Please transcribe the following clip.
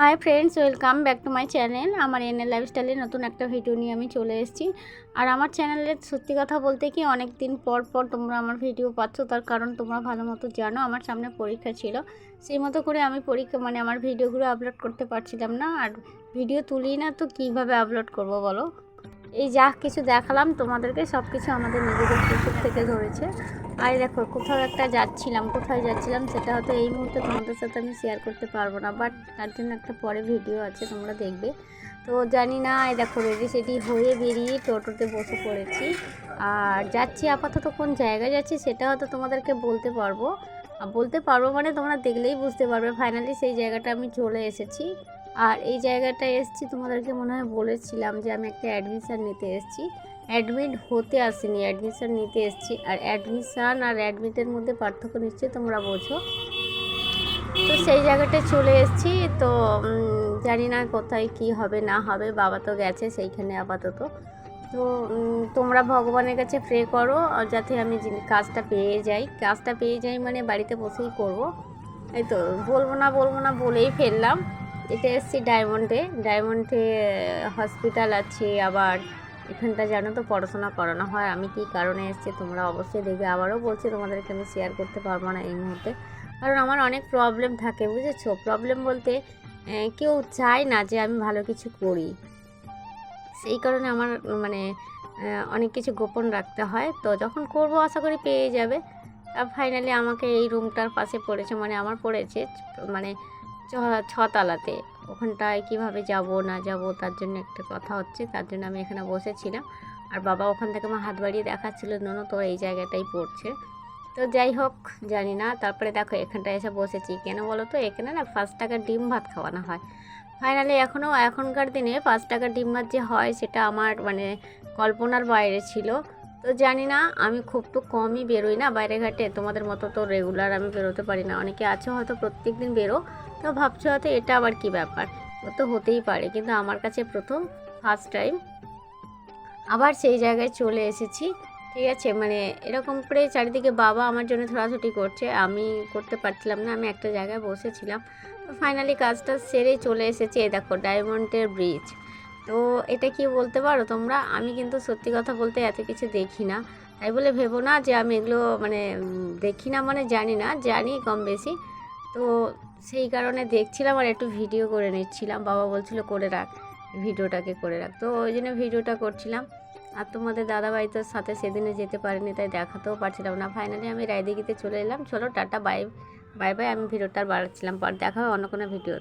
Hi friends welcome back to my channel আমার NL লাইফস্টাইলে নতুন একটা ভিডিও নিয়ে আমি চলে এসেছি। আর আমার চ্যানেলে সত্যি কথা বলতে কি অনেক দিন পর পর তোমরা আমার ভিডিও পাচ্ছ, তার কারণ তোমরা ভালো মতো জানো, আমার সামনে পরীক্ষা ছিল। সেই মতো করে আমি পরীক্ষা মানে আমার ভিডিওগুলো আপলোড করতে পারছিলাম না, আর ভিডিও তুলি না তো কীভাবে আপলোড করব বলো? এই যা কিছু দেখালাম, তোমাদেরকে সব কিছু আমাদের নিজেদের পুকুর থেকে ধরেছে। আর দেখো, কোথাও একটা যাচ্ছিলাম, কোথায় যাচ্ছিলাম, সেটা হয়তো এই মুহূর্তে তোমাদের সাথে আমি শেয়ার করতে পারব না বাট তার জন্য একটা পরে ভিডিও আছে, তোমরা দেখবে। তো জানি না, এই দেখো রেডি সেডি হয়ে বেরিয়ে টোটোতে বসে পড়েছি। আর যাচ্ছি আপাতত কোন জায়গায় যাচ্ছি, সেটা হয়তো তোমাদেরকে বলতে পারব। বলতে পারব মানে তোমরা দেখলেই বুঝতে পারবে ফাইনালি সেই জায়গাটা আমি চলে এসেছি। আর এই জায়গাটা এসেছি, তোমাদেরকে মনে হয় বলেছিলাম যে আমি একটা অ্যাডমিশান নিতে এসেছি। অ্যাডমিট হতে আসিনি অ্যাডমিশান নিতে এসেছি। আর অ্যাডমিশান আর অ্যাডমিটের মধ্যে পার্থক্য নিশ্চয়ই তোমরা বোঝো। তো সেই জায়গাটায় চলে এসেছি। তো জানি না কোথায় কি হবে, না হবে, বাবা তো গেছে সেইখানে আপাতত। তো তোমরা ভগবানের কাছে প্রে করো, যাতে আমি কাজটা পেয়ে যাই। কাজটা পেয়ে যাই মানে বাড়িতে বসেই করব। এই তো, বলব না বলব না বলেই ফেললাম। এটা এসছি ডায়মন্ডে। ডায়মন্ডে হসপিটাল আছে, আবার এখানটা জানো তো পড়াশোনা করানো হয়। আমি কি কারণে এসেছি তোমরা অবশ্যই দেখবে। আবারও বলছি, তোমাদেরকে আমি শেয়ার করতে পারব না এই মুহূর্তে। কারণ আমার অনেক প্রবলেম থাকে, বুঝেছ? প্রবলেম বলতে কেউ চায় না যে আমি ভালো কিছু করি। সেই কারণে আমার মানে অনেক কিছু গোপন রাখতে হয়। তো যখন করব, আশা করি পেয়ে যাবে। ফাইনালি আমাকে এই রুমটার পাশে পড়েছে মানে আমার পড়েছে মানে ছতলাতে ওখানটায় কীভাবে যাব, না যাব, তার জন্য একটা কথা হচ্ছে, তার জন্য আমি এখানে বসেছিলাম। আর বাবা ওখান থেকে আমার হাত বাড়িয়ে দেখাচ্ছিল, নোনো তোর এই জায়গাটাই পড়ছে। তো যাই হোক, জানি না, তারপরে দেখো এখানটায় এসে বসেছি। কেন বলো তো, এখানে না পাঁচ টাকার ডিম ভাত খাওয়ানো হয়। ফাইনালি এখনও এখনকার দিনে পাঁচ টাকার ডিম ভাত যে হয়, সেটা আমার মানে কল্পনার বাইরে ছিল। তো জানি না, আমি খুব তো কমই বেরোই না বাইরে ঘাটে তোমাদের মতো তো রেগুলার আমি বেরোতে পারি না। অনেকে আছে হয়তো প্রত্যেক দিন বেরো তো ভাবছ হয়তো এটা আবার কি ব্যাপার? ও তো হতেই পারে, কিন্তু আমার কাছে প্রথম ফার্স্ট টাইম আবার সেই জায়গায় চলে এসেছি, ঠিক আছে? মানে এরকম করে চারিদিকে বাবা আমার জন্য ছোটাছুটি করছে, আমি করতে পারছিলাম না, আমি একটা জায়গায় বসেছিলাম। তো ফাইনালি কাজটা সেরেই চলে এসেছি, এই দেখো ডায়মন্ডের ব্রিজ তো এটা কি বলতে পারো তোমরা? আমি কিন্তু সত্যি কথা বলতে এত কিছু দেখি না। তাই বলে ভেবো না যে আমি এগুলো মানে দেখি না মানে জানি না, জানি কম বেশি। তো সেই কারণে দেখছিলাম আর একটু ভিডিও করে নিচ্ছিলাম। বাবা বলছিল, করে রাখ, ভিডিওটাকে করে রাখ। তো ওই জন্য ভিডিওটা করছিলাম। আর তোমাদের দাদাভাই তোর সাথে সেদিনে যেতে পারিনি, তাই দেখাতেও পারছিলাম না। ফাইনালি আমি রায়দিঘিতে চলে এলাম। চলো, টাটা বাই বাই বাই আমি ভিডিওটা বাড়াচ্ছিলাম। পর দেখা হবে অন্য কোনো ভিডিও